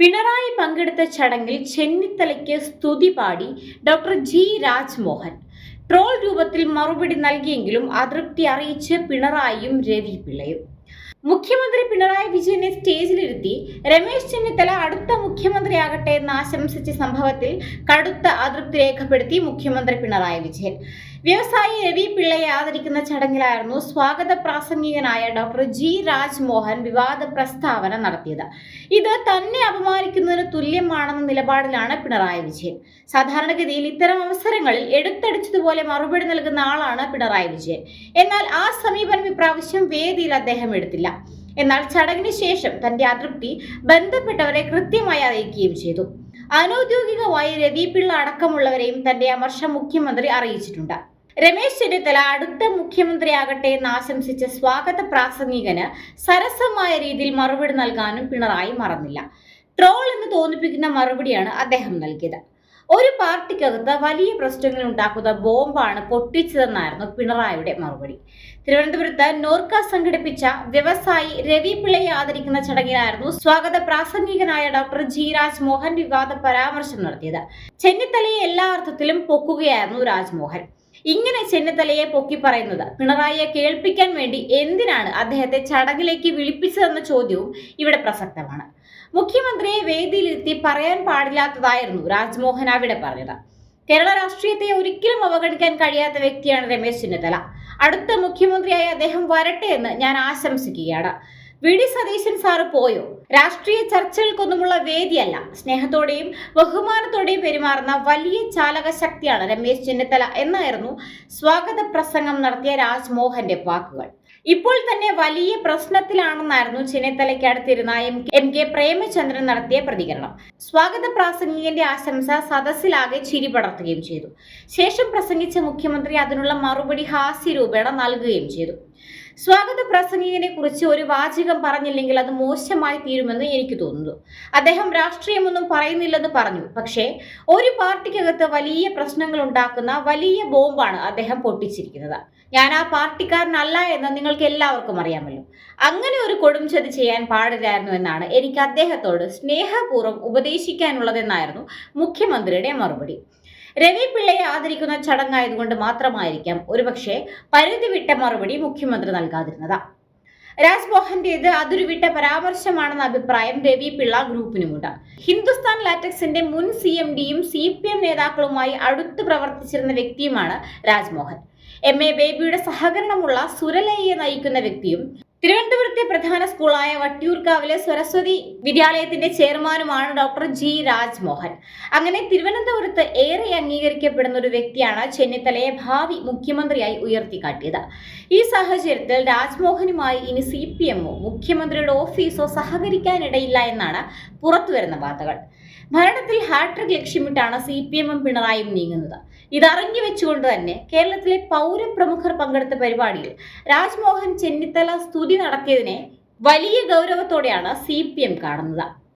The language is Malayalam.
പിണറായി പങ്കെടുത്ത ചടങ്ങിൽ ചെന്നിത്തലയ്ക്ക് സ്തുതി പാടി ഡോക്ടർ ജി രാജ്മോഹൻ. ട്രോൾ രൂപത്തിൽ മറുപടി നൽകിയെങ്കിലും അതൃപ്തി അറിയിച്ച് പിണറായിയും രവി പിള്ളയും. മുഖ്യമന്ത്രി പിണറായി വിജയനെ സ്റ്റേജിലിരുത്തി രമേശ് ചെന്നിത്തല അടുത്ത മുഖ്യമന്ത്രിയാകട്ടെ എന്ന് ആശംസിച്ച സംഭവത്തിൽ കടുത്ത അതൃപ്തി രേഖപ്പെടുത്തി മുഖ്യമന്ത്രി പിണറായി വിജയൻ. വ്യവസായി രവി പിള്ളയെ ആദരിക്കുന്ന ചടങ്ങിലായിരുന്നു സ്വാഗത പ്രാസംഗികനായ ഡോക്ടർ ജി രാജ്മോഹൻ വിവാദ പ്രസ്താവന നടത്തിയത്. ഇത് തന്നെ അപമാനിക്കുന്നതിന് തുല്യമാണെന്ന നിലപാടിലാണ് പിണറായി വിജയൻ. സാധാരണഗതിയിൽ ഇത്തരം അവസരങ്ങളിൽ എടുത്തടിച്ചതുപോലെ മറുപടി നൽകുന്ന ആളാണ് പിണറായി വിജയൻ. എന്നാൽ ആ സമീപനം ഇപ്രാവശ്യം വേദിയിൽ അദ്ദേഹം എടുത്തില്ല. എന്നാൽ ചടങ്ങിന് ശേഷം തന്റെ അതൃപ്തി ബന്ധപ്പെട്ടവരെ കൃത്യമായി അറിയിക്കുകയും ചെയ്തു. അനൌദ്യോഗികമായി രവി പിള്ള അടക്കമുള്ളവരെയും തന്റെ അമർഷം മുഖ്യമന്ത്രി അറിയിച്ചിട്ടുണ്ട്. രമേശ് ചെന്നിത്തല അടുത്ത മുഖ്യമന്ത്രിയാകട്ടെ എന്ന് ആശംസിച്ച സ്വാഗത പ്രാസംഗികന് സരസമായ രീതിയിൽ മറുപടി നൽകാനും പിണറായി മറന്നില്ല. ട്രോൾ എന്ന് തോന്നിപ്പിക്കുന്ന മറുപടിയാണ് അദ്ദേഹം നൽകിയത്. ഒരു പാർട്ടിക്കകത്ത് വലിയ പ്രശ്നങ്ങൾ ഉണ്ടാക്കുന്ന ബോംബാണ് പൊട്ടിച്ചതെന്നായിരുന്നു പിണറായിയുടെ മറുപടി. തിരുവനന്തപുരത്ത് നോർക്ക സംഘടിപ്പിച്ച വ്യവസായി രവി പിള്ളയെ ആദരിക്കുന്ന ചടങ്ങിലായിരുന്നു സ്വാഗത പ്രാസംഗികനായ ഡോക്ടർ ജി രാജ്മോഹൻ വിവാദ പരാമർശം നടത്തിയത്. ചെന്നിത്തലയെ എല്ലാ അർത്ഥത്തിലും പൊക്കുകയായിരുന്നു രാജ്മോഹൻ. ഇങ്ങനെ ചെന്നിത്തലയെ പൊക്കി പറയുന്നത്. പിണറായിയെ കേൾപ്പിക്കാൻ വേണ്ടി എന്തിനാണ് അദ്ദേഹത്തെ ചടങ്ങിലേക്ക് വിളിപ്പിച്ചതെന്ന ചോദ്യവും ഇവിടെ പ്രസക്തമാണ്. മുഖ്യമന്ത്രിയെ വേദിയിലിരുത്തി പറയാൻ പാടില്ലാത്തതായിരുന്നു രാജ്മോഹൻ അവിടെ പറഞ്ഞത്. കേരള രാഷ്ട്രീയത്തെ ഒരിക്കലും അവഗണിക്കാൻ കഴിയാത്ത വ്യക്തിയാണ് രമേശ് ചെന്നിത്തല. അടുത്ത മുഖ്യമന്ത്രിയായി അദ്ദേഹം വരട്ടെ എന്ന് ഞാൻ ആശംസിക്കുകയാണ്. വി ഡി സതീശൻ സാറ് പോയോ? രാഷ്ട്രീയ ചർച്ചകൾക്കൊന്നുമുള്ള വേദിയല്ല. സ്നേഹത്തോടെയും ബഹുമാനത്തോടെയും പെരുമാറുന്ന വലിയ ചാലക ശക്തിയാണ് രമേശ് ചെന്നിത്തല എന്നായിരുന്നു സ്വാഗത പ്രസംഗം നടത്തിയ രാജ്മോഹന്റെ വാക്കുകൾ. ഇപ്പോൾ തന്നെ വലിയ പ്രശ്നത്തിലാണെന്നായിരുന്നു ചെന്നിത്തലയ്ക്ക് അടുത്തിരുന്ന എം എം കെ പ്രേമചന്ദ്രൻ നടത്തിയ പ്രതികരണം. സ്വാഗത പ്രാസംഗികന്റെ ആശംസ സദസ്സിലാകെ ചിരി പടർത്തുകയും ചെയ്തു. ശേഷം പ്രസംഗിച്ച മുഖ്യമന്ത്രി അതിനുള്ള മറുപടി ഹാസ്യരൂപേണ നൽകുകയും ചെയ്തു. സ്വാഗത പ്രസംഗികനെ കുറിച്ച് ഒരു വാചകം പറഞ്ഞില്ലെങ്കിൽ അത് മോശമായി തീരുമെന്ന് എനിക്ക് തോന്നുന്നു. അദ്ദേഹം രാഷ്ട്രീയമൊന്നും പറയുന്നില്ലെന്ന് പറഞ്ഞു. പക്ഷേ ഒരു പാർട്ടിക്കകത്ത് വലിയ പ്രശ്നങ്ങൾ ഉണ്ടാക്കുന്ന വലിയ ബോംബാണ് അദ്ദേഹം പൊട്ടിച്ചിരിക്കുന്നത്. ഞാൻ ആ പാർട്ടിക്കാരനല്ല എന്ന് നിങ്ങൾക്ക് എല്ലാവർക്കും അറിയാമല്ലോ. അങ്ങനെ ഒരു കൊടും ചതി ചെയ്യാൻ പാടില്ലായിരുന്നു എന്നാണ് എനിക്ക് അദ്ദേഹത്തോട് സ്നേഹപൂർവം ഉപദേശിക്കാനുള്ളതെന്നായിരുന്നു മുഖ്യമന്ത്രിയുടെ മറുപടി. രവി പിള്ളയെ ആദരിക്കുന്ന ചടങ്ങായതുകൊണ്ട് മാത്രമായിരിക്കാം ഒരുപക്ഷെ പരിധി വിട്ട മറുപടി മുഖ്യമന്ത്രി നൽകാതിരുന്നത്. രാജ്മോഹന്റേത് അതൊരു വിട്ട പരാമർശമാണെന്ന അഭിപ്രായം രവി പിള്ള ഗ്രൂപ്പിനുമുണ്ട്. ഹിന്ദുസ്ഥാൻ ലാറ്റക്സിന്റെ മുൻ സി എം ഡിയും സി പി എം നേതാക്കളുമായി അടുത്ത് പ്രവർത്തിച്ചിരുന്ന വ്യക്തിയുമാണ് രാജ്മോഹൻ. എം എ ബേബിയുടെ സഹകരണമുള്ള സുരലയെ നയിക്കുന്ന വ്യക്തിയും തിരുവനന്തപുരത്തെ പ്രധാന സ്കൂളായ വട്ടിയൂർക്കാവിലെ സരസ്വതി വിദ്യാലയത്തിന്റെ ചെയർമാനുമാണ് ഡോക്ടർ ജി രാജ്മോഹൻ. അങ്ങനെ തിരുവനന്തപുരത്ത് ഏറെ അംഗീകരിക്കപ്പെടുന്ന ഒരു വ്യക്തിയാണ് ചെന്നിത്തലയെ ഭാവി മുഖ്യമന്ത്രിയായി ഉയർത്തിക്കാട്ടിയത്. ഈ സാഹചര്യത്തിൽ രാജ്മോഹനുമായി ഇനി സി പി എമ്മോ മുഖ്യമന്ത്രിയുടെ ഓഫീസോ സഹകരിക്കാനിടയില്ല എന്നാണ് പുറത്തുവരുന്ന വാർത്തകൾ. ഭരണത്തിൽ ഹാട്രിക് ലക്ഷ്യമിട്ടാണ് സി പി എമ്മും പിണറായും നീങ്ങുന്നത്. ഇതറിഞ്ഞു വെച്ചുകൊണ്ട് തന്നെ കേരളത്തിലെ പൗരപ്രമുഖർ പങ്കെടുത്ത പരിപാടിയിൽ രാജ്മോഹൻ ചെന്നിത്തല സ്തുതി നടത്തിയതിനെ വലിയ ഗൗരവത്തോടെയാണ് സി കാണുന്നത്.